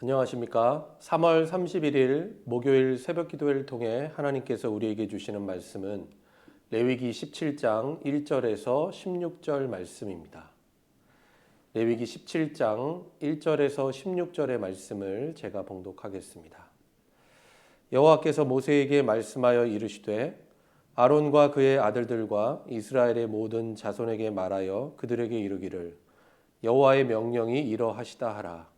안녕하십니까. 3월 31일 목요일 새벽 기도회를 통해 하나님께서 우리에게 주시는 말씀은 레위기 17장 1절에서 16절 말씀입니다. 레위기 17장 1절에서 16절의 말씀을 제가 봉독하겠습니다. 여호와께서 모세에게 말씀하여 이르시되 아론과 그의 아들들과 이스라엘의 모든 자손에게 말하여 그들에게 이르기를 여호와의 명령이 이러하시다 하라.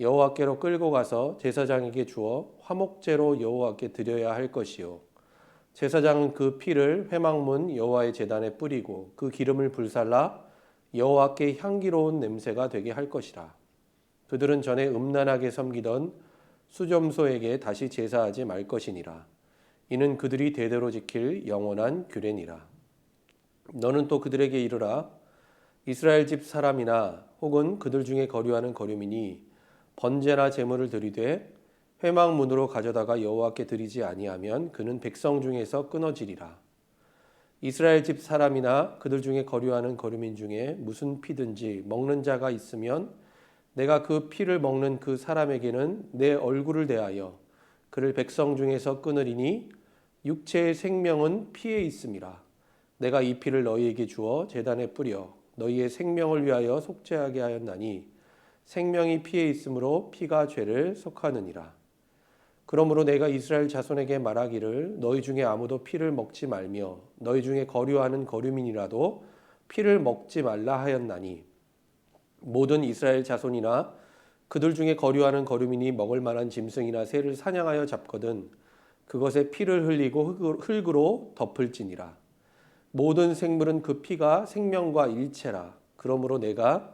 여호와께로 끌고 가서 제사장에게 주어 화목제로 여호와께 드려야 할 것이요. 제사장은 그 피를 회막문 여호와의 제단에 뿌리고 그 기름을 불살라 여호와께 향기로운 냄새가 되게 할 것이라. 그들은 전에 음란하게 섬기던 수점소에게 다시 제사하지 말 것이니라. 이는 그들이 대대로 지킬 영원한 규례니라. 너는 또 그들에게 이르라. 이스라엘 집 사람이나 혹은 그들 중에 거류하는 거류민이 번제나 제물을 드리되 회막문으로 가져다가 여호와께 드리지 아니하면 그는 백성 중에서 끊어지리라. 이스라엘 집 사람이나 그들 중에 거류하는 거류민 중에 무슨 피든지 먹는 자가 있으면 내가 그 피를 먹는 그 사람에게는 내 얼굴을 대하여 그를 백성 중에서 끊으리니 육체의 생명은 피에 있음이라. 내가 이 피를 너희에게 주어 제단에 뿌려 너희의 생명을 위하여 속죄하게 하였나니 생명이 피에 있으므로 피가 죄를 속하느니라. 그러므로 내가 이스라엘 자손에게 말하기를 너희 중에 아무도 피를 먹지 말며 너희 중에 거류하는 거류민이라도 피를 먹지 말라 하였나니 모든 이스라엘 자손이나 그들 중에 거류하는 거류민이 먹을 만한 짐승이나 새를 사냥하여 잡거든 그것에 피를 흘리고 흙으로 덮을지니라 모든 생물은 그 피가 생명과 일체라 그러므로 내가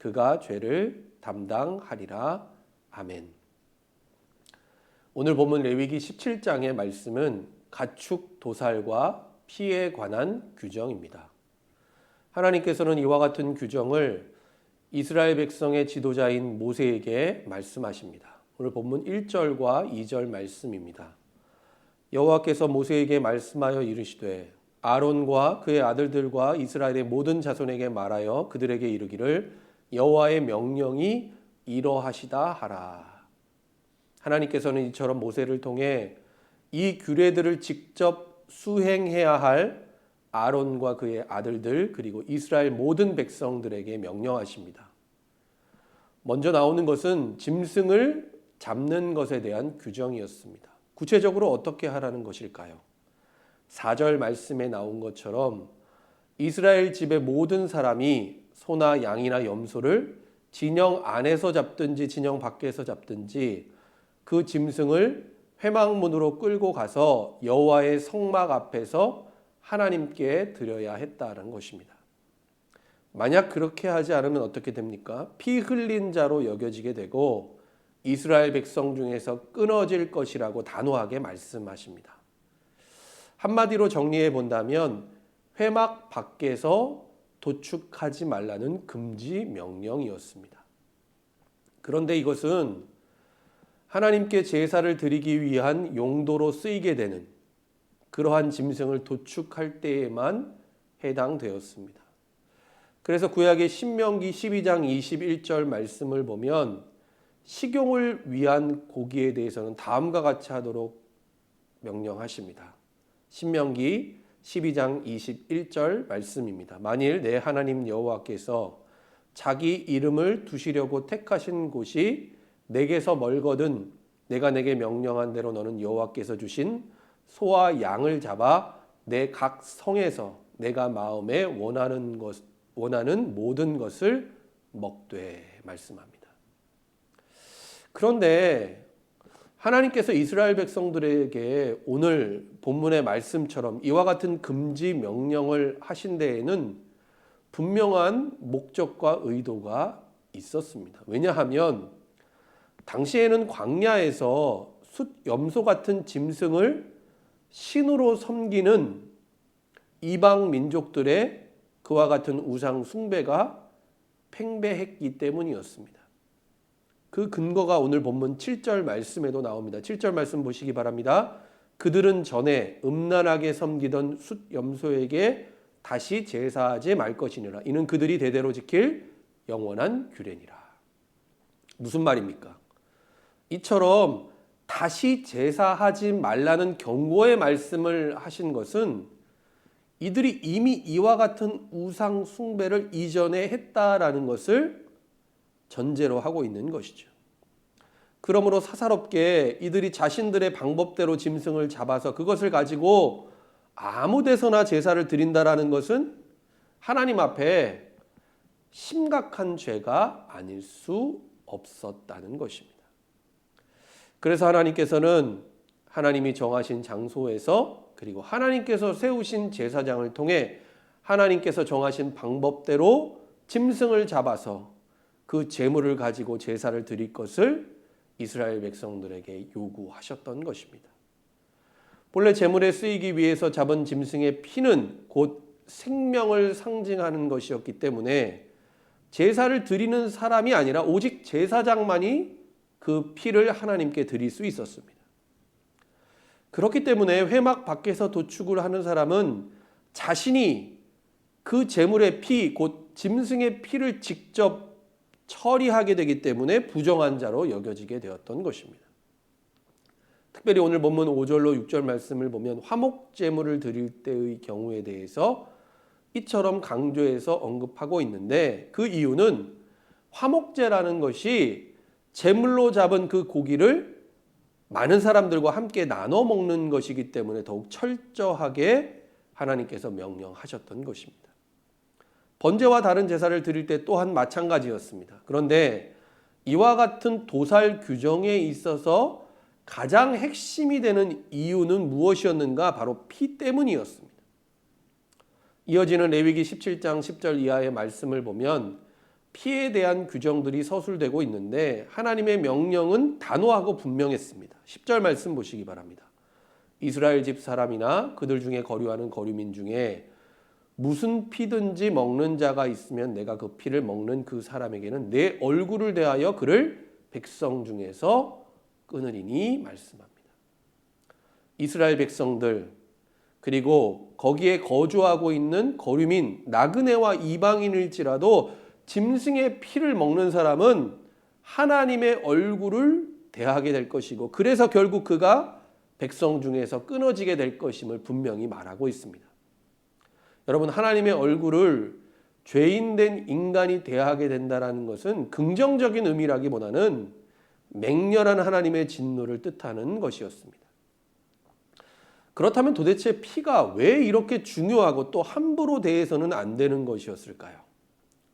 그가 죄를 담당하리라. 아멘. 오늘 본문 레위기 17장의 말씀은 가축 도살과 피에 관한 규정입니다. 하나님께서는 이와 같은 규정을 이스라엘 백성의 지도자인 모세에게 말씀하십니다. 오늘 본문 1절과 2절 말씀입니다. 여호와께서 모세에게 말씀하여 이르시되 아론과 그의 아들들과 이스라엘의 모든 자손에게 말하여 그들에게 이르기를 여호와의 명령이 이러하시다 하라. 하나님께서는 이처럼 모세를 통해 이 규례들을 직접 수행해야 할 아론과 그의 아들들 그리고 이스라엘 모든 백성들에게 명령하십니다. 먼저 나오는 것은 짐승을 잡는 것에 대한 규정이었습니다. 구체적으로 어떻게 하라는 것일까요? 4절 말씀에 나온 것처럼 이스라엘 집의 모든 사람이 소나 양이나 염소를 진영 안에서 잡든지 진영 밖에서 잡든지 그 짐승을 회막문으로 끌고 가서 여호와의 성막 앞에서 하나님께 드려야 했다는 것입니다. 만약 그렇게 하지 않으면 어떻게 됩니까? 피 흘린 자로 여겨지게 되고 이스라엘 백성 중에서 끊어질 것이라고 단호하게 말씀하십니다. 한마디로 정리해 본다면 회막 밖에서 도축하지 말라는 금지 명령이었습니다. 그런데 이것은 하나님께 제사를 드리기 위한 용도로 쓰이게 되는 그러한 짐승을 도축할 때에만 해당되었습니다. 그래서 구약의 신명기 12장 21절 말씀을 보면 식용을 위한 고기에 대해서는 다음과 같이 하도록 명령하십니다. 신명기 12장 21절 말씀입니다. 만일 내 하나님 여호와께서 자기 이름을 두시려고 택하신 곳이 내게서 멀거든 내가 내게 명령한 대로 너는 여호와께서 주신 소와 양을 잡아 내 각 성에서 내가 마음에 원하는 것 원하는 모든 것을 먹되 말씀합니다. 그런데 하나님께서 이스라엘 백성들에게 오늘 본문의 말씀처럼 이와 같은 금지 명령을 하신 데에는 분명한 목적과 의도가 있었습니다. 왜냐하면 당시에는 광야에서 숫 염소 같은 짐승을 신으로 섬기는 이방 민족들의 그와 같은 우상 숭배가 팽배했기 때문이었습니다. 그 근거가 오늘 본문 7절 말씀에도 나옵니다. 7절 말씀 보시기 바랍니다. 그들은 전에 음란하게 섬기던 숫 염소에게 다시 제사하지 말 것이니라. 이는 그들이 대대로 지킬 영원한 규례니라. 무슨 말입니까? 이처럼 다시 제사하지 말라는 경고의 말씀을 하신 것은 이들이 이미 이와 같은 우상 숭배를 이전에 했다라는 것을 전제로 하고 있는 것이죠. 그러므로 사사롭게 이들이 자신들의 방법대로 짐승을 잡아서 그것을 가지고 아무 데서나 제사를 드린다라는 것은 하나님 앞에 심각한 죄가 아닐 수 없었다는 것입니다. 그래서 하나님께서는 하나님이 정하신 장소에서 그리고 하나님께서 세우신 제사장을 통해 하나님께서 정하신 방법대로 짐승을 잡아서 그 제물을 가지고 제사를 드릴 것을 이스라엘 백성들에게 요구하셨던 것입니다. 본래 제물에 쓰이기 위해서 잡은 짐승의 피는 곧 생명을 상징하는 것이었기 때문에 제사를 드리는 사람이 아니라 오직 제사장만이 그 피를 하나님께 드릴 수 있었습니다. 그렇기 때문에 회막 밖에서 도축을 하는 사람은 자신이 그 제물의 피, 곧 짐승의 피를 직접 처리하게 되기 때문에 부정한 자로 여겨지게 되었던 것입니다. 특별히 오늘 본문 5절로 6절 말씀을 보면 화목 제물을 드릴 때의 경우에 대해서 이처럼 강조해서 언급하고 있는데 그 이유는 화목제라는 것이 제물로 잡은 그 고기를 많은 사람들과 함께 나눠 먹는 것이기 때문에 더욱 철저하게 하나님께서 명령하셨던 것입니다. 번제와 다른 제사를 드릴 때 또한 마찬가지였습니다. 그런데 이와 같은 도살 규정에 있어서 가장 핵심이 되는 이유는 무엇이었는가? 바로 피 때문이었습니다. 이어지는 레위기 17장 10절 이하의 말씀을 보면 피에 대한 규정들이 서술되고 있는데 하나님의 명령은 단호하고 분명했습니다. 10절 말씀 보시기 바랍니다. 이스라엘 집 사람이나 그들 중에 거류하는 거류민 중에 무슨 피든지 먹는 자가 있으면 내가 그 피를 먹는 그 사람에게는 내 얼굴을 대하여 그를 백성 중에서 끊으리니 말씀합니다. 이스라엘 백성들 그리고 거기에 거주하고 있는 거류민 나그네와 이방인일지라도 짐승의 피를 먹는 사람은 하나님의 얼굴을 대하게 될 것이고 그래서 결국 그가 백성 중에서 끊어지게 될 것임을 분명히 말하고 있습니다. 여러분 하나님의 얼굴을 죄인된 인간이 대하게 된다라는 것은 긍정적인 의미라기보다는 맹렬한 하나님의 진노를 뜻하는 것이었습니다. 그렇다면 도대체 피가 왜 이렇게 중요하고 또 함부로 대해서는 안 되는 것이었을까요?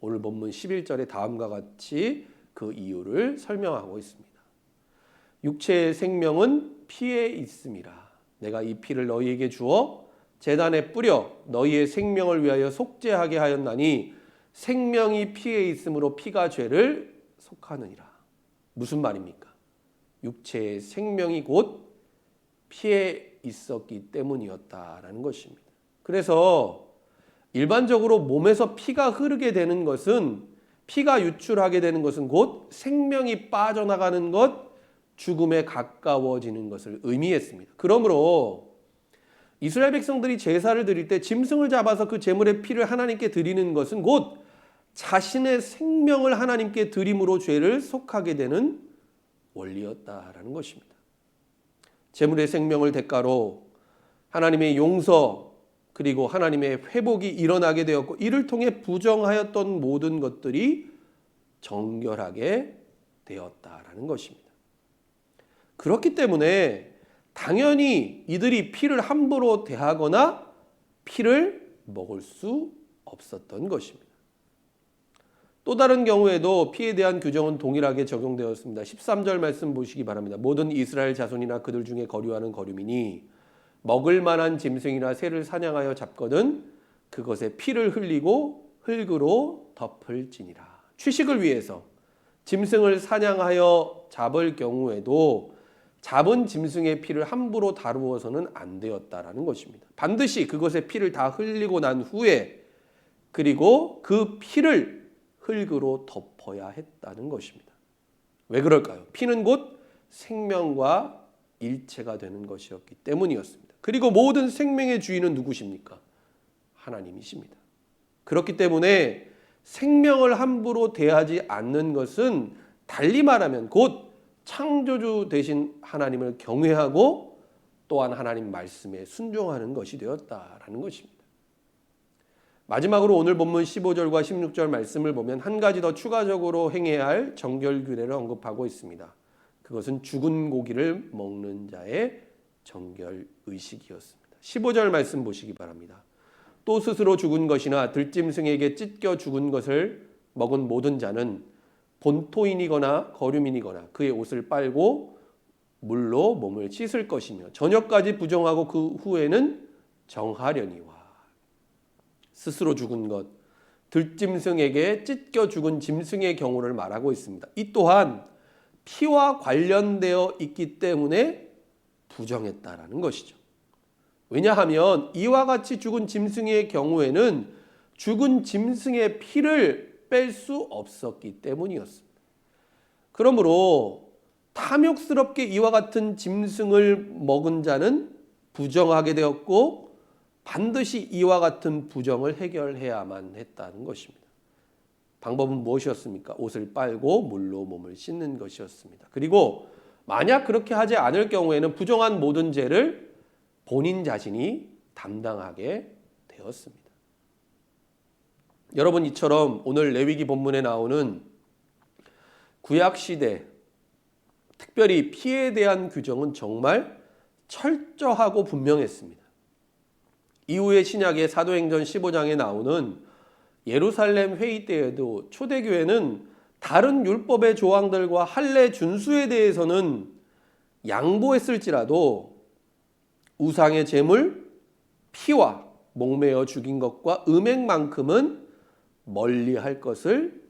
오늘 본문 11절에 다음과 같이 그 이유를 설명하고 있습니다. 육체의 생명은 피에 있음이라. 내가 이 피를 너희에게 주어 재단에 뿌려 너희의 생명을 위하여 속죄하게 하였나니 생명이 피에 있으므로 피가 죄를 속하느니라. 무슨 말입니까? 육체의 생명이 곧 피에 있었기 때문이었다라는 것입니다. 그래서 일반적으로 몸에서 피가 흐르게 되는 것은 피가 유출하게 되는 것은 곧 생명이 빠져나가는 것, 죽음에 가까워지는 것을 의미했습니다. 그러므로 이스라엘 백성들이 제사를 드릴 때 짐승을 잡아서 그 제물의 피를 하나님께 드리는 것은 곧 자신의 생명을 하나님께 드림으로 죄를 속하게 되는 원리였다라는 것입니다. 제물의 생명을 대가로 하나님의 용서 그리고 하나님의 회복이 일어나게 되었고 이를 통해 부정하였던 모든 것들이 정결하게 되었다라는 것입니다. 그렇기 때문에 당연히 이들이 피를 함부로 대하거나 피를 먹을 수 없었던 것입니다. 또 다른 경우에도 피에 대한 규정은 동일하게 적용되었습니다. 13절 말씀 보시기 바랍니다. 모든 이스라엘 자손이나 그들 중에 거류하는 거류민이 먹을 만한 짐승이나 새를 사냥하여 잡거든 그것에 피를 흘리고 흙으로 덮을지니라. 취식을 위해서 짐승을 사냥하여 잡을 경우에도 잡은 짐승의 피를 함부로 다루어서는 안 되었다라는 것입니다. 반드시 그것의 피를 다 흘리고 난 후에 그리고 그 피를 흙으로 덮어야 했다는 것입니다. 왜 그럴까요? 피는 곧 생명과 일체가 되는 것이었기 때문이었습니다. 그리고 모든 생명의 주인은 누구십니까? 하나님이십니다. 그렇기 때문에 생명을 함부로 대하지 않는 것은 달리 말하면 곧 창조주 되신 하나님을 경외하고 또한 하나님 말씀에 순종하는 것이 되었다라는 것입니다. 마지막으로 오늘 본문 15절과 16절 말씀을 보면 한 가지 더 추가적으로 행해야 할 정결 규례를 언급하고 있습니다. 그것은 죽은 고기를 먹는 자의 정결 의식이었습니다. 15절 말씀 보시기 바랍니다. 또 스스로 죽은 것이나 들짐승에게 찢겨 죽은 것을 먹은 모든 자는 본토인이거나 거류민이거나 그의 옷을 빨고 물로 몸을 씻을 것이며 저녁까지 부정하고 그 후에는 정하려니와 스스로 죽은 것 들짐승에게 찢겨 죽은 짐승의 경우를 말하고 있습니다. 이 또한 피와 관련되어 있기 때문에 부정했다라는 것이죠. 왜냐하면 이와 같이 죽은 짐승의 경우에는 죽은 짐승의 피를 뺄 수 없었기 때문이었습니다. 그러므로 탐욕스럽게 이와 같은 짐승을 먹은 자는 부정하게 되었고 반드시 이와 같은 부정을 해결해야만 했다는 것입니다. 방법은 무엇이었습니까? 옷을 빨고 물로 몸을 씻는 것이었습니다. 그리고 만약 그렇게 하지 않을 경우에는 부정한 모든 죄를 본인 자신이 담당하게 되었습니다. 여러분 이처럼 오늘 레위기 본문에 나오는 구약 시대 특별히 피에 대한 규정은 정말 철저하고 분명했습니다. 이후에 신약의 사도행전 15장에 나오는 예루살렘 회의 때에도 초대교회는 다른 율법의 조항들과 할례 준수에 대해서는 양보했을지라도 우상의 제물, 피와 목매어 죽인 것과 음행만큼은 멀리 할 것을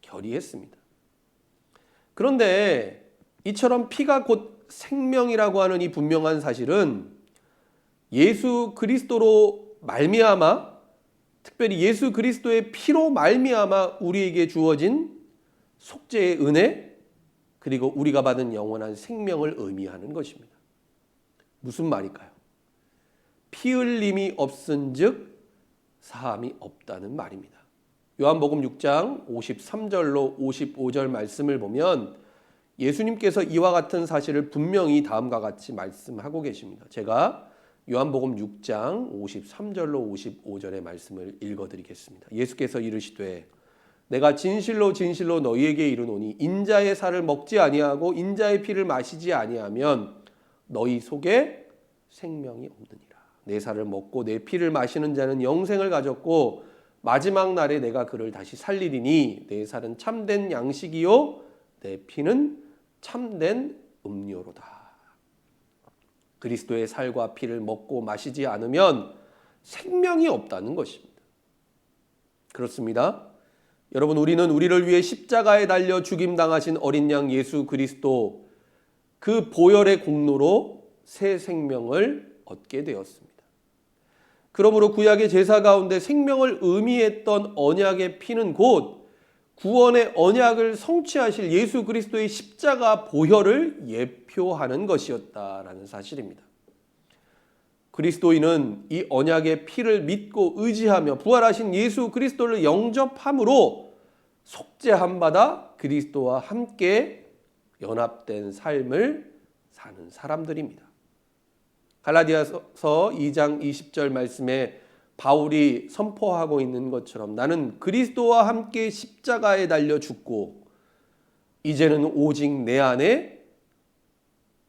결의했습니다. 그런데 이처럼 피가 곧 생명이라고 하는 이 분명한 사실은 예수 그리스도로 말미암아 특별히 예수 그리스도의 피로 말미암아 우리에게 주어진 속죄의 은혜 그리고 우리가 받은 영원한 생명을 의미하는 것입니다. 무슨 말일까요? 피 흘림이 없은즉 사함이 없다는 말입니다. 요한복음 6장 53절로 55절 말씀을 보면 예수님께서 이와 같은 사실을 분명히 다음과 같이 말씀하고 계십니다. 제가 요한복음 6장 53절로 55절의 말씀을 읽어 드리겠습니다. 예수께서 이르시되 내가 진실로 진실로 너희에게 이르노니 인자의 살을 먹지 아니하고 인자의 피를 마시지 아니하면 너희 속에 생명이 없느니라. 내 살을 먹고 내 피를 마시는 자는 영생을 가졌고 마지막 날에 내가 그를 다시 살리리니 내 살은 참된 양식이요 내 피는 참된 음료로다. 그리스도의 살과 피를 먹고 마시지 않으면 생명이 없다는 것입니다. 그렇습니다. 여러분 우리는 우리를 위해 십자가에 달려 죽임 당하신 어린 양 예수 그리스도 그 보혈의 공로로 새 생명을 얻게 되었습니다. 그러므로 구약의 제사 가운데 생명을 의미했던 언약의 피는 곧 구원의 언약을 성취하실 예수 그리스도의 십자가 보혈을 예표하는 것이었다라는 사실입니다. 그리스도인은 이 언약의 피를 믿고 의지하며 부활하신 예수 그리스도를 영접함으로 속죄함 받아 그리스도와 함께 연합된 삶을 사는 사람들입니다. 갈라디아서 2장 20절 말씀에 바울이 선포하고 있는 것처럼 나는 그리스도와 함께 십자가에 달려 죽고 이제는 오직 내 안에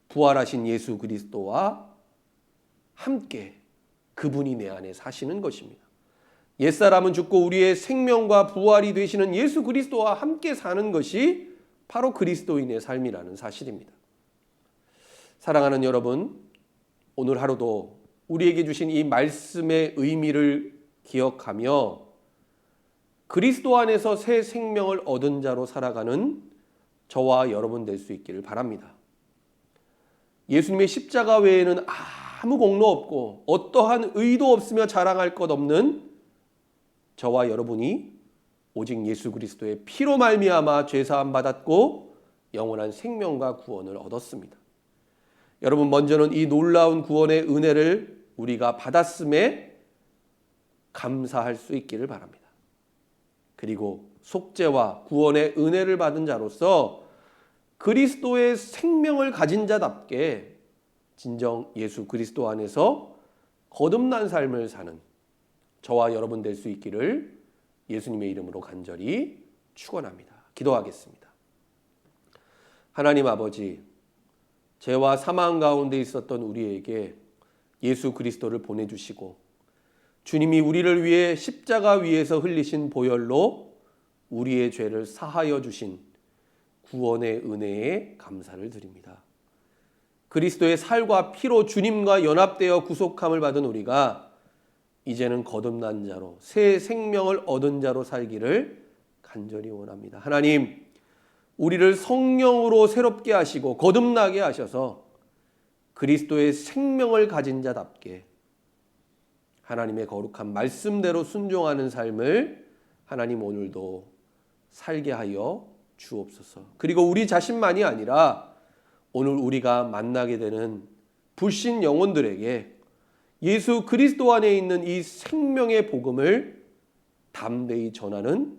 부활하신 예수 그리스도와 함께 그분이 내 안에 사시는 것입니다. 옛사람은 죽고 우리의 생명과 부활이 되시는 예수 그리스도와 함께 사는 것이 바로 그리스도인의 삶이라는 사실입니다. 사랑하는 여러분, 오늘 하루도 우리에게 주신 이 말씀의 의미를 기억하며 그리스도 안에서 새 생명을 얻은 자로 살아가는 저와 여러분 될 수 있기를 바랍니다. 예수님의 십자가 외에는 아무 공로 없고 어떠한 의도 없으며 자랑할 것 없는 저와 여러분이 오직 예수 그리스도의 피로 말미암아 죄 사함 받았고 영원한 생명과 구원을 얻었습니다. 여러분 먼저는 이 놀라운 구원의 은혜를 우리가 받았음에 감사할 수 있기를 바랍니다. 그리고 속죄와 구원의 은혜를 받은 자로서 그리스도의 생명을 가진 자답게 진정 예수 그리스도 안에서 거듭난 삶을 사는 저와 여러분 될 수 있기를 예수님의 이름으로 간절히 축원합니다. 기도하겠습니다. 하나님 아버지 죄와 사망 가운데 있었던 우리에게 예수 그리스도를 보내 주시고 주님이 우리를 위해 십자가 위에서 흘리신 보혈로 우리의 죄를 사하여 주신 구원의 은혜에 감사를 드립니다. 그리스도의 살과 피로 주님과 연합되어 구속함을 받은 우리가 이제는 거듭난 자로 새 생명을 얻은 자로 살기를 간절히 원합니다. 하나님, 우리를 성령으로 새롭게 하시고 거듭나게 하셔서 그리스도의 생명을 가진 자답게 하나님의 거룩한 말씀대로 순종하는 삶을 하나님 오늘도 살게 하여 주옵소서. 그리고 우리 자신만이 아니라 오늘 우리가 만나게 되는 불신 영혼들에게 예수 그리스도 안에 있는 이 생명의 복음을 담대히 전하는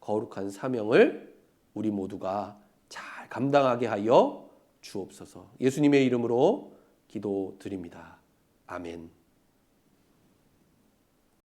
거룩한 사명을 우리 모두가 잘 감당하게 하여 주옵소서. 예수님의 이름으로 기도드립니다. 아멘.